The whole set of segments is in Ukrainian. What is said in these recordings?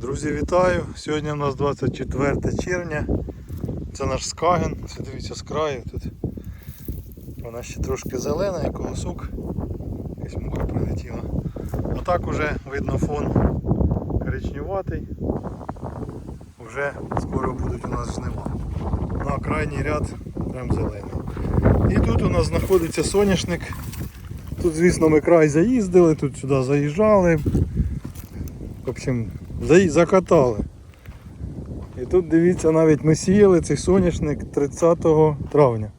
Друзі, вітаю! Сьогодні у нас 24 червня. Це наш скаген. Все дивіться з краю тут. Вона ще трошки зелена, як колосок. Якась муха прилетіла. А так уже видно фон коричневатий. Вже скоро будуть у нас жнива. На крайній ряд прям зелений. І тут у нас знаходиться соняшник. Тут, звісно, ми край заїздили, тут сюди заїжджали. В общем, закатали. І тут дивіться, навіть ми сіяли цей соняшник 30 травня.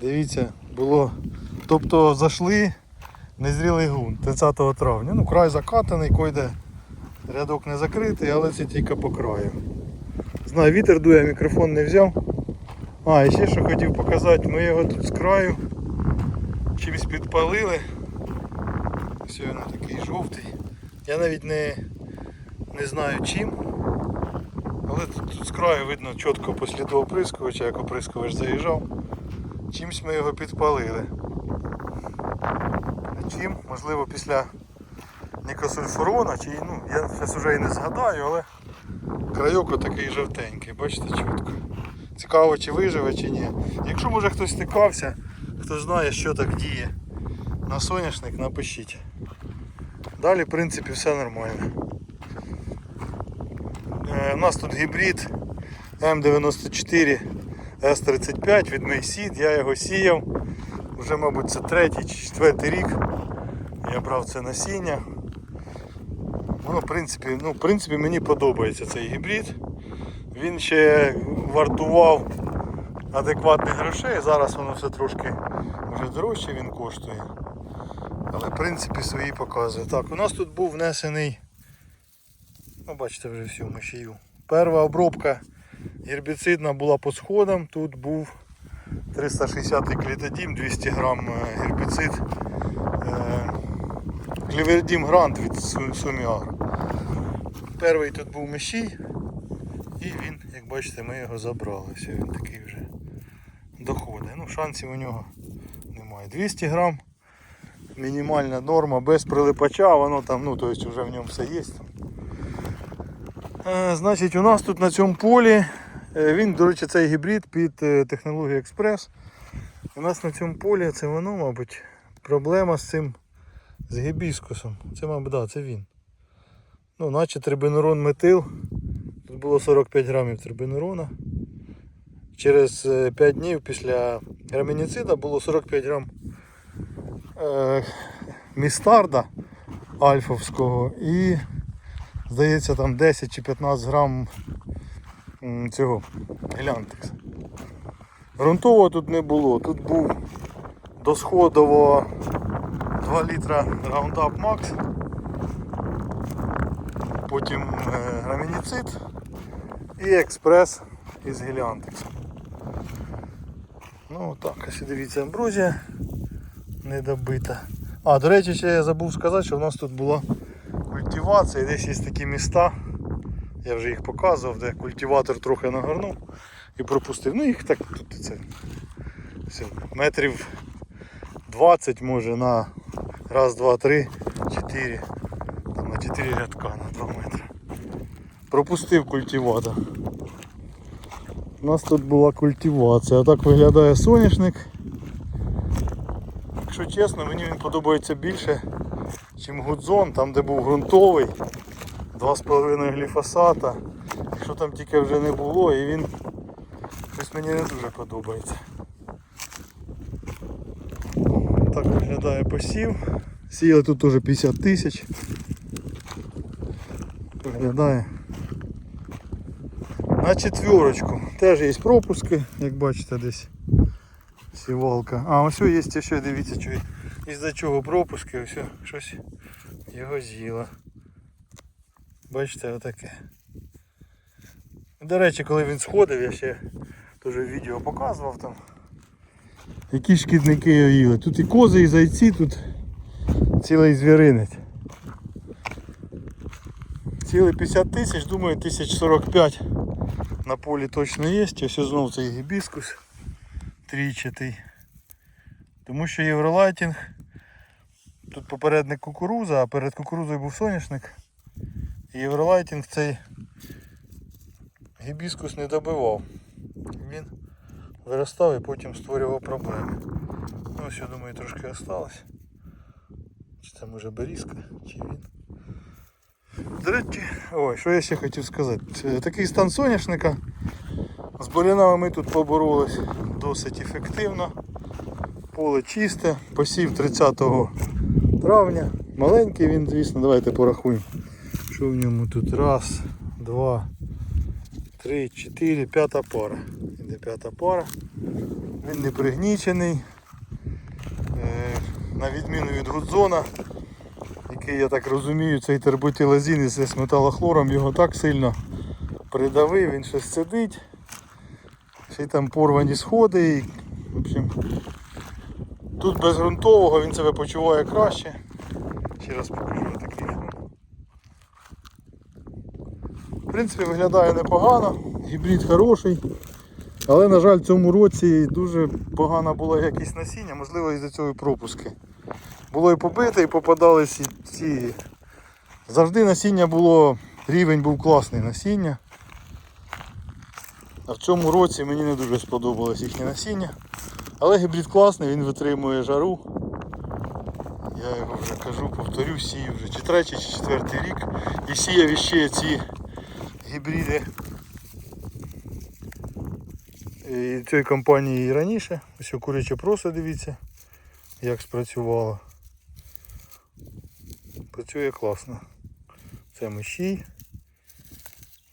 Дивіться, було. Тобто зайшли незрілий ґрунт 30 травня. Ну, край закатаний, койде рядок не закритий, але це тільки по краю. Знаю, вітер дує, мікрофон не взяв. А, і ще що хотів показати, ми його тут з краю чимось підпалили. Ось він такий жовтий. Я навіть не, не знаю чим. Але тут, з краю видно чітко послідов оприскувача, як оприскувач заїжджав. Чимось ми його підпалили. Чим? Можливо після нікосульфурона, чи ну, я зараз вже і не згадаю, але крайок отакий жовтенький, бачите чітко. Цікаво чи виживе, чи ні. Якщо може хтось стикався, хто знає, що так діє на соняшник, напишіть. Далі, в принципі, все нормально. Е, У нас тут гібрид М94 С35 від Мейсід. Я його сіяв. Вже, мабуть, це третій чи четвертий рік. Я брав це насіння. Воно, в принципі, ну, в принципі, мені подобається цей гібрид. Він ще вартував адекватних грошей. Зараз воно все трошки вже дорожче він коштує. Але в принципі свої показує. Так, у нас тут був внесений, ну бачите вже всю мишію. Перша обробка гербіцидна була по сходам. Тут був 360 клітодім, 200 грам е, гербіцид. е, Клівердім грант від Су- Суміагро. Перший тут був мишій. І він, як бачите, ми його забрали. Все, він такий вже доходить. Ну, шансів у нього немає. 200 грам мінімальна норма без прилипача, воно там, ну, то есть вже в ньому все є. Е, значить, у нас тут на цьому полі, е, він, до речі, цей гібрид під е, технологію Експрес. У нас на цьому полі це воно, мабуть, проблема з цим з гібіскусом. Це, мабуть, да, це він. Ну, наче трибенурон метил. Тут було 45 грамів трибенурона. Через е, 5 днів після грамініцида було 45 грам е, містарда альфовського і, здається, там 10 чи 15 грам цього глянтекса. Грунтового тут не було. Тут був досходово 2 літра Roundup Max, потім е, грамініцид і експрес із геліантексом. Ну так, ось дивіться амброзія недобита. А, до речі, ще я забув сказати, що в нас тут була культивація, десь є такі міста. Я вже їх показував, де культиватор трохи нагорнув і пропустив. Ну їх так тут це все, метрів 20 може на раз, два, три, чотири. На 4 рядка на 2 метри. Пропустив культиватор. У нас тут була культивація. Так виглядає соняшник. Якщо чесно, мені він подобається більше, ніж гудзон, там де був ґрунтовий, 2,5 гліфосата. Якщо там тільки вже не було і він щось мені не дуже подобається. Так виглядає посів. Сіяли тут уже 50 тисяч. Виглядає. На четверочку. Теж є пропуски, як бачите десь. Сівалка. А, ось є ще, дивіться, що із-за чого пропуски, ось щось його з'їло. Бачите, отаке. До речі, коли він сходив, я ще теж відео показував там. Які шкідники його їли. Тут і кози, і зайці, тут цілий звіринець. Цілий 50 тисяч, думаю, тисяч 45 на полі точно є. Ось знов цей гібіскус трійчатий. Тому що євролайтінг. Тут попередник кукуруза, а перед кукурузою був соняшник. І Євролайтінг цей гібіскус не добивав. Він виростав і потім створював проблеми. Ну, ось, я думаю, трошки осталось. Чи це може берізка, чи він. До речі, ой, що я ще хотів сказати. Такий стан соняшника. З бурянами ми тут поборолись досить ефективно. Поле чисте, посів 30 травня. Маленький він, звісно, давайте порахуємо. Що в ньому тут? Раз, два, три, чотири, п'ята пара. Іде п'ята пара. Він не пригнічений. Е, На відміну від Гудзона, який, я так розумію, цей терботілазін із металохлором його так сильно придавив, він щось сидить. Ще там порвані сходи. І, в общем, тут без ґрунтового він себе почуває краще. Ще раз покажу такий. В принципі, виглядає непогано, гібрид хороший. Але, на жаль, в цьому році дуже погана була якість насіння, можливо, із-за цього пропуски. Було і побите, і попадались ці. Завжди насіння було, рівень був класний насіння. А в цьому році мені не дуже сподобалось їхнє насіння. Але гібрид класний, він витримує жару. Я його вже кажу, повторю, сію вже чи третій, чи четвертий рік. І сіяв іще ці гібриди і цієї компанії і раніше. Ось куряче просто дивіться, як спрацювало. Працює класно. Це мишій.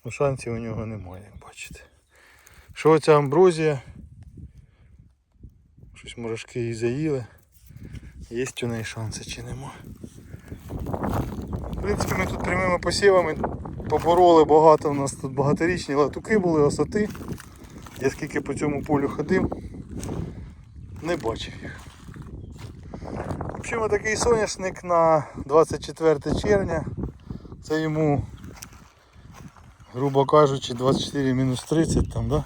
Ну, шансів у нього немає, як бачите. Що ця амброзія? Щось мурашки її заїли. Є у неї шанси чи нема. В принципі, ми тут прямими посівами побороли багато. У нас тут багаторічні латуки були, осоти. Я скільки по цьому полю ходив, не бачив їх. В общем, такий соняшник на 24 червня. Це йому, грубо кажучи, 24 мінус 30 там, да?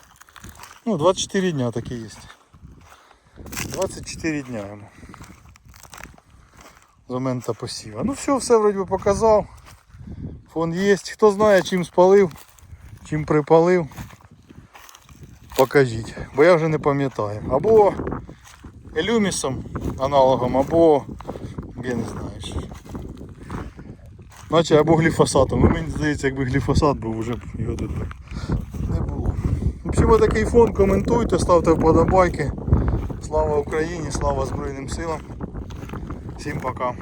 Ну, 24 дня такі є. 24 дня йому. З моменту посіва. Ну все, все вроді показав. Фон є. Хто знає чим спалив, чим припалив. Покажіть, бо я вже не пам'ятаю. Або елюмісом аналогом, або я не знаю. що. Наче або гліфосатом. Ну, мені здається, якби гліфосат був, вже б його тут не було. В такий фон, коментуйте, ставте вподобайки. Слава Україні, слава Збройним силам. Всім пока.